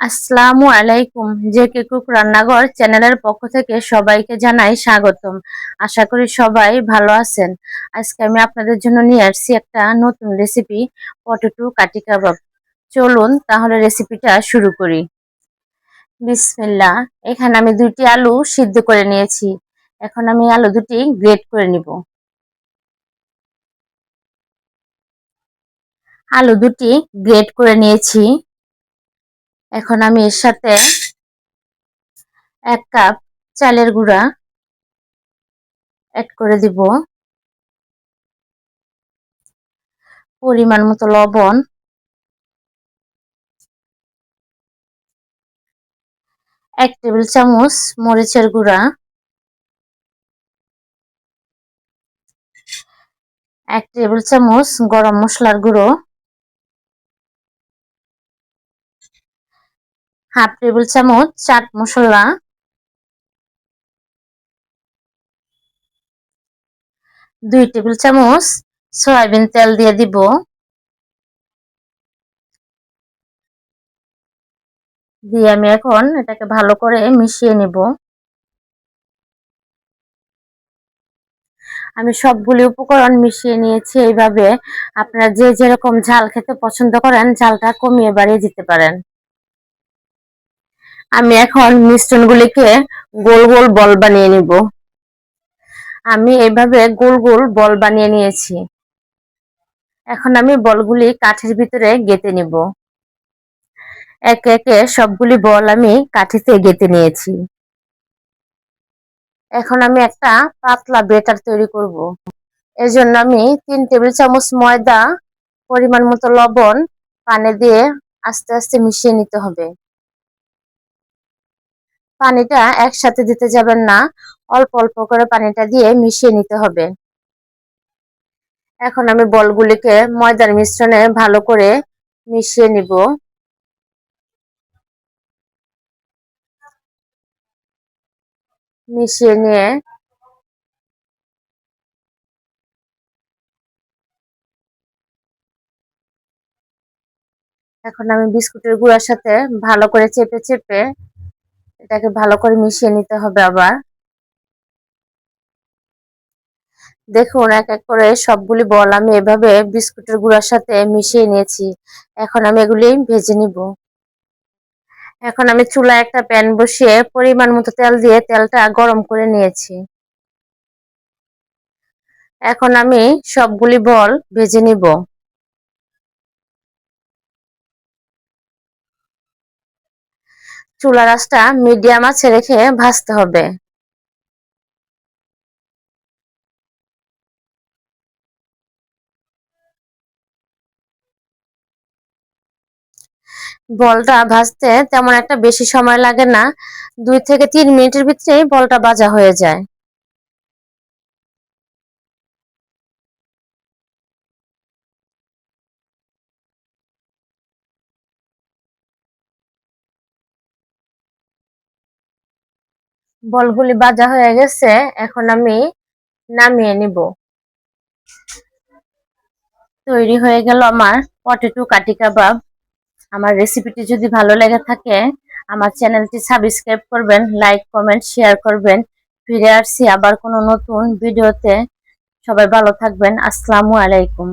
আসসালামু আলাইকুম যে কুক রান্নাঘর চ্যানেলের পক্ষ থেকে সবাইকে জানাই স্বাগতম। আশা করি সবাই ভালো আছেন। আজকে আমি আপনাদের জন্য নিয়ে আসছি একটা নতুন রেসিপি, পটেটো কাটি কাবাব। চলুন তাহলে রেসিপিটা শুরু করি। বিসমিল্লা এখানে আমি দুটি আলু সিদ্ধ করে নিয়েছি। এখন আমি আলু দুটি গ্রেট করে নিব। আলু দুটি গ্রেট করে নিয়েছি। এখন আমি এর সাথে এক কাপ চালের গুঁড়া অ্যাড করে দিব। পরিমাণ মতো লবণ। এক টেবিল চামচ মরিচের গুঁড়া। এক টেবিল চামচ গরম মশলার গুঁড়ো। হাফ টেবিল চামচ চাট মশলা। দুই টেবিল চামচ সয়াবিন তেল দিয়ে দিব। দিয়ে আমি এখন এটাকে ভালো করে মিশিয়ে নিব। আমি সবগুলি উপকরণ মিশিয়ে নিয়েছি, এইভাবে আপনারা যে যেরকম ঝাল খেতে পছন্দ করেন, ঝালটা কমিয়ে বাড়িয়ে দিতে পারেন। আমি এখন মিশ্রণগুলিকে গোল গোল বল বানিয়ে নিব। আমি এইভাবে গোল গোল বল বানিয়ে নিয়েছি। এখন আমি বলগুলি কাঠের ভিতরে গেঁথে নিব। একে একে সবগুলি বল আমি কাঠিতে গেঁথে নিয়েছি। এখন আমি একটা পাতলা বেটার তৈরি করব। এজন্য আমি তিন টেবিল চামচ ময়দা, পরিমাণ মতো লবণ, পানি দিয়ে আস্তে আস্তে মিশিয়ে নিতে হবে। পানিটা একসাথে দিতে যাবেন না। অল্প অল্প করে পানিটা দিয়ে মিশিয়ে নিতে হবে। এখন আমি বলগুলিকে ময়দার মিশ্রণে ভালো করে মিশিয়ে নিব। মিশিয়ে নিয়ে এখন আমি বিস্কুটের গুঁড়ার সাথে ভালো করে চেপে চেপে এটাকে ভালো করে মিশিয়ে নিতে হবে আবার। দেখুন, এক এক করে সবগুলি বল আমি এভাবে বিস্কুটের গুঁড়ার সাথে মিশিয়ে নিয়েছি। এখন আমি এগুলি ভেজে নিব। এখন আমি চুলায় একটা প্যান বসিয়ে পরিমাণ মতো তেল দিয়ে তেলটা গরম করে নিয়েছি। এখন আমি সবগুলি বল ভেজে নিব। চুলা রাসটা মিডিয়াম আছে রেখে ভাজতে হবে। বলটা ভাজতে তেমন একটা বেশি সময় লাগে না। দুই থেকে তিন মিনিটের ভিতরেই বলটা বাজা হয়ে যায়। বলগুলি বাজা হয়ে গেছে, এখন আমি নামিয়ে নিব। তৈরি হয়ে গেল আমার পটেটো কাটি কাবাব। আমার রেসিপিটি যদি ভালো লেগে থাকে, আমার চ্যানেলটি সাবস্ক্রাইব করবেন লাইক কমেন্ট শেয়ার করবেন। ফিরে আসছি আবার কোনো নতুন ভিডিওতে সবাই ভালো থাকবেন। আসসালামু আলাইকুম।